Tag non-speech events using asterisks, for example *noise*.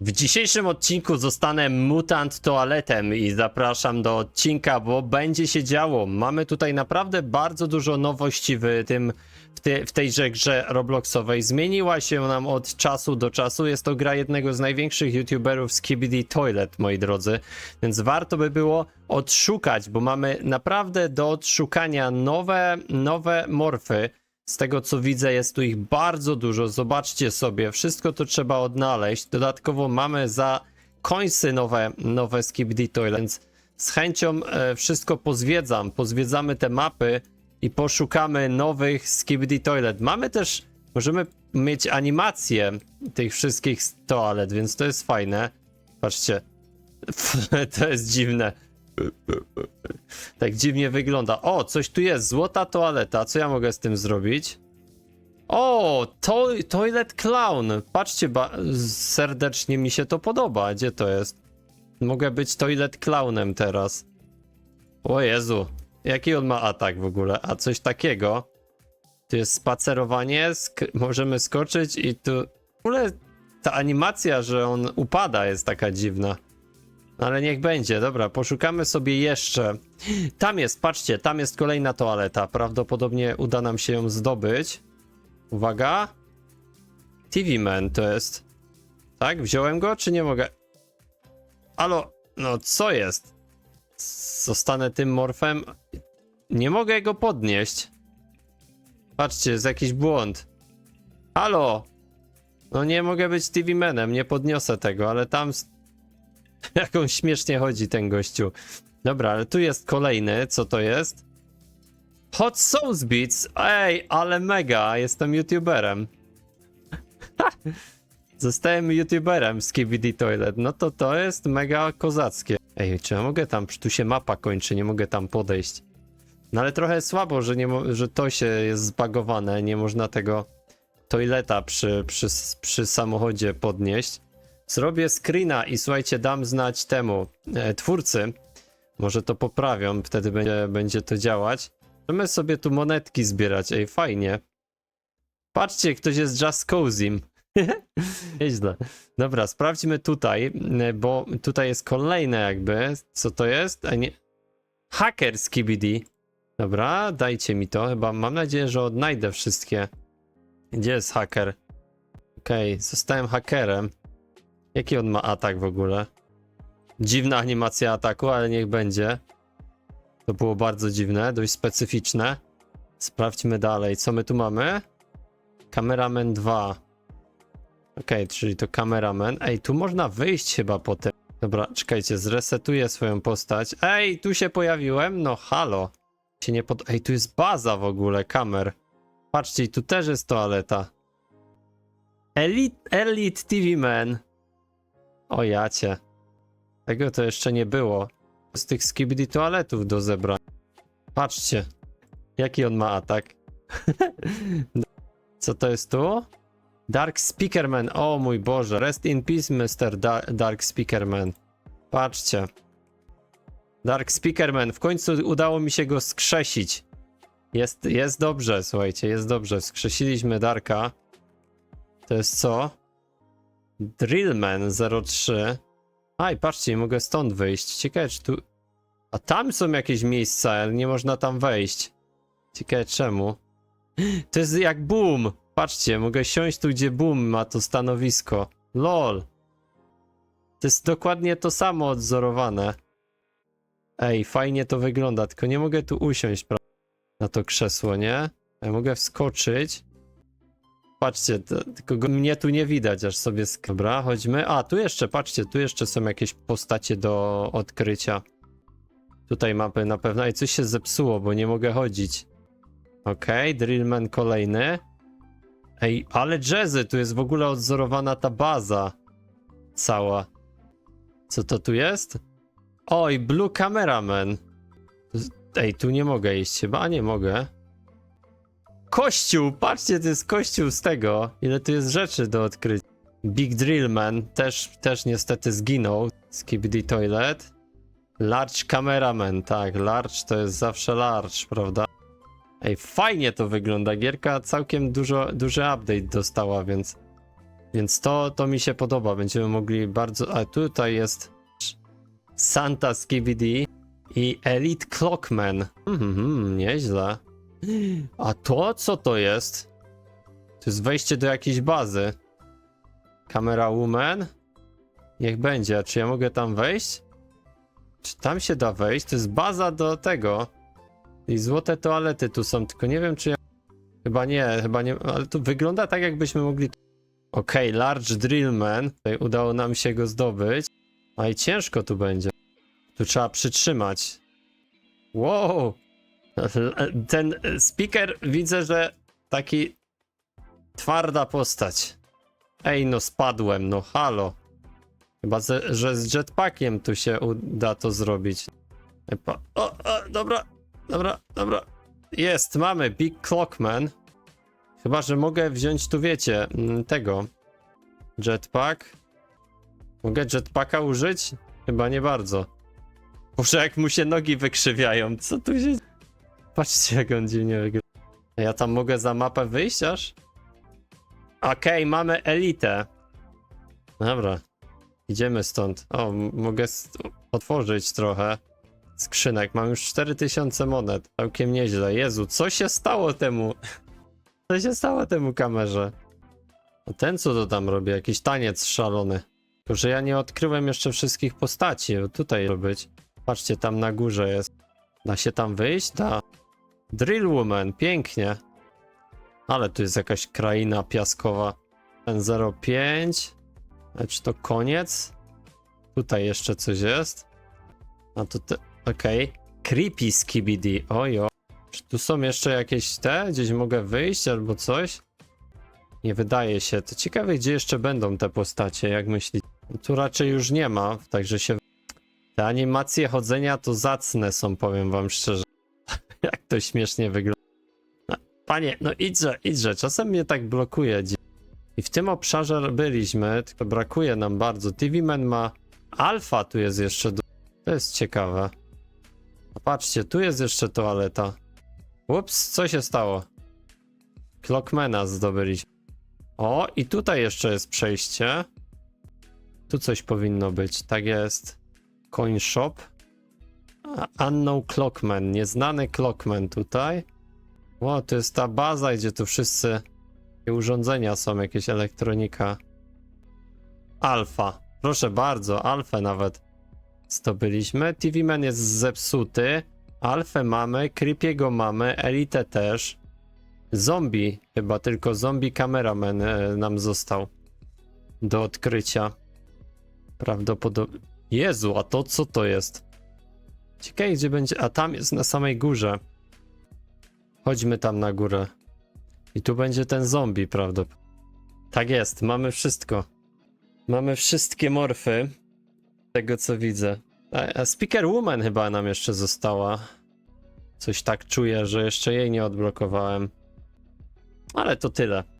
W dzisiejszym odcinku zostanę mutant toaletem i zapraszam do odcinka, bo będzie się działo. Mamy tutaj naprawdę bardzo dużo nowości w tym w, te, w tejże grze Robloxowej. Zmieniła się nam od czasu do czasu. Jest to gra jednego z największych youtuberów Skibidi Toilet, moi drodzy. Więc warto by było odszukać, bo mamy naprawdę do odszukania nowe, nowe morfy. Z tego co widzę, jest tu ich bardzo dużo. Zobaczcie sobie, wszystko to trzeba odnaleźć. Dodatkowo mamy za końsy nowe, nowe Skibidi Toilet, więc z chęcią e, wszystko pozwiedzam. Pozwiedzamy te mapy i poszukamy nowych Skibidi Toilet. Mamy też, możemy mieć animację tych wszystkich toalet, więc to jest fajne. Patrzcie, *laughs* to jest dziwne. Tak dziwnie wygląda. O, coś tu jest. Złota toaleta. Co ja mogę z tym zrobić? O, to, Toilet Clown. Patrzcie, serdecznie mi się to podoba. Gdzie to jest? Mogę być Toilet Clownem teraz. O Jezu. Jaki on ma atak w ogóle? A coś takiego. Tu jest spacerowanie. Sk- możemy skoczyć i tu... W ogóle ta animacja, że on upada jest taka dziwna. No Ale niech będzie, dobra, poszukamy sobie jeszcze. Tam jest, patrzcie, tam jest kolejna toaleta. Prawdopodobnie uda nam się ją zdobyć. Uwaga. TV Man to jest. Tak, wziąłem go, czy nie mogę? Alo, no co jest? Zostanę tym morfem. Nie mogę go podnieść. Patrzcie, jest jakiś błąd. Halo! No nie mogę być TV Manem, nie podniosę tego, ale tam *laughs* Jak on śmiesznie chodzi, ten gościu. Dobra, ale tu jest kolejny. Co to jest? Hot Sauce Beats. Ej, ale mega. Jestem youtuberem. *laughs* Zostałem youtuberem z KBD Toilet. No to to jest mega kozackie. Ej, czy ja mogę tam... Tu się mapa kończy, nie mogę tam podejść. No ale trochę słabo, że, nie że to się jest zbagowane. Nie można tego toileta przy, przy, przy samochodzie podnieść. Zrobię screena i słuchajcie, dam znać temu e, twórcy. Może to poprawią, wtedy będzie, będzie to działać. Możemy sobie tu monetki zbierać, ej, fajnie. Patrzcie, ktoś jest Just Cozim. *laughs* Nieźle. Dobra, sprawdźmy tutaj, bo tutaj jest kolejne jakby. Co to jest? A nie... Hacker z KBD. Dobra, dajcie mi to. Chyba mam nadzieję, że odnajdę wszystkie. Gdzie jest haker? Okej, zostałem hakerem. Jaki on ma atak w ogóle? Dziwna animacja ataku, ale niech będzie. To było bardzo dziwne, dość specyficzne. Sprawdźmy dalej, co my tu mamy? Kameraman 2. Okej, czyli to kameraman. Ej, tu można wyjść chyba po tym. Dobra, czekajcie, zresetuję swoją postać. Ej, tu się pojawiłem? No halo. Się nie pod... Ej, tu jest baza w ogóle kamer. Patrzcie, tu też jest toaleta. Elite, Elite TV Man. O jacie. Tego to jeszcze nie było. Z tych skibidi toaletów do zebrania. Patrzcie. Jaki on ma atak. *laughs* Co to jest tu? Dark Speakerman. O mój Boże. Rest in peace, Mr. Da Dark Speakerman. Patrzcie. Dark Speakerman. W końcu udało mi się go skrzesić. Jest, jest dobrze, słuchajcie, jest dobrze. Skrzesiliśmy Darka. To jest co? Drillman 03. Aj, patrzcie, mogę stąd wyjść. Ciekawe, czy tu... A tam są jakieś miejsca, ale nie można tam wejść. Ciekawe czemu. *gasps* To jest jak boom. Patrzcie, mogę siąść tu, gdzie boom ma to stanowisko. LOL. To jest dokładnie to samo odzorowane. Ej, fajnie to wygląda, tylko nie mogę tu usiąść na to krzesło, nie? Ja mogę wskoczyć. Patrzcie, to, tylko mnie tu nie widać, aż sobie... sk- Dobra, chodźmy. A, tu jeszcze, patrzcie, tu jeszcze są jakieś postacie do odkrycia. Tutaj mapy na pewno. I coś się zepsuło, bo nie mogę chodzić. Okej, Drillman kolejny. Ej, ale jazzy, tu jest w ogóle odzorowana ta baza. Cała. Co to tu jest? Oj, Blue Cameraman. Ej, tu nie mogę iść chyba, a nie mogę. Kościół! Patrzcie, to jest kościół z tego. Ile tu jest rzeczy do odkrycia. Big Drillman też, też niestety zginął. Skibidi Toilet. Large Cameraman, tak. Large to jest zawsze large, prawda? Ej, fajnie to wygląda. Gierka całkiem dużo, duży update dostała, więc Więc to, to mi się podoba. Będziemy mogli bardzo. A tutaj jest Santa Skibidi i Elite Clockman. Mhm, nieźle. A to co to jest? To jest wejście do jakiejś bazy. Kamera Woman? Niech będzie. Czy ja mogę tam wejść? Czy tam się da wejść? To jest baza do tego. I złote toalety tu są, tylko nie wiem czy ja... Chyba nie, chyba nie, ale to wygląda tak jakbyśmy mogli... Okej, Large Drillman. Tutaj udało nam się go zdobyć. A i ciężko tu będzie. Tu trzeba przytrzymać. Wow! *laughs* Ten speaker widzę, że taki twarda postać. Ej, no spadłem, no halo. Chyba, ze, że z jetpackiem tu się uda to zrobić. O, o, dobra, dobra, dobra. Jest, mamy Big Clockman. Chyba, że mogę wziąć tu, wiecie, mm, tego. Jetpack. Mogę jetpacka użyć? Chyba nie bardzo. Boże, jak mu się nogi wykrzywiają. Co tu się... Patrzcie, jak on dziwnie wygląda. Ja tam mogę za mapę wyjść aż? Okej, mamy elitę. Dobra. Idziemy stąd. O, mogę otworzyć trochę skrzynek. Mam już 4000 monet. Całkiem nieźle. Jezu, co się stało temu? *laughs* Co się stało temu kamerze? A ten co to tam robi? Jakiś taniec szalony. Tylko, że ja nie odkryłem jeszcze wszystkich postaci. Tutaj być. Patrzcie, tam na górze jest. Da się tam wyjść? Da. Drill Woman, pięknie. Ale tu jest jakaś kraina piaskowa. Ten 05. A czy to koniec? Tutaj jeszcze coś jest. A to te... Okej. Creepy Skibidi. Ojo. Czy tu są jeszcze jakieś te? Gdzieś mogę wyjść albo coś? Nie wydaje się. To ciekawe, gdzie jeszcze będą te postacie, jak myślisz? Tu raczej już nie ma, także się... Te animacje chodzenia to zacne są, powiem wam szczerze. To śmiesznie wygląda. Panie, no idźże, idźże. Czasem mnie tak blokuje. I w tym obszarze byliśmy, tylko brakuje nam bardzo. TV Man ma... Alfa tu jest jeszcze. To jest ciekawe. Patrzcie, tu jest jeszcze toaleta. Ups, co się stało? Clockmana zdobyliśmy. O, i tutaj jeszcze jest przejście. Tu coś powinno być. Tak jest. Coin shop. Unknown Clockman. Nieznany Clockman tutaj. O, to jest ta baza, gdzie tu wszyscy urządzenia są, jakieś elektronika. Alfa. Proszę bardzo, alfę nawet zdobyliśmy. TV Man jest zepsuty. Alfę mamy, Creepiego mamy, Elite też. Zombie, chyba tylko zombie kameraman e, nam został do odkrycia. Prawdopodobnie. Jezu, a to co to jest? Ciekawe, gdzie będzie. A tam jest na samej górze. Chodźmy tam na górę. I tu będzie ten zombie, prawdopodobnie. Tak jest, mamy wszystko. Mamy wszystkie morfy. Tego co widzę. A, a Speaker Woman chyba nam jeszcze została. Coś tak czuję, że jeszcze jej nie odblokowałem. Ale to tyle.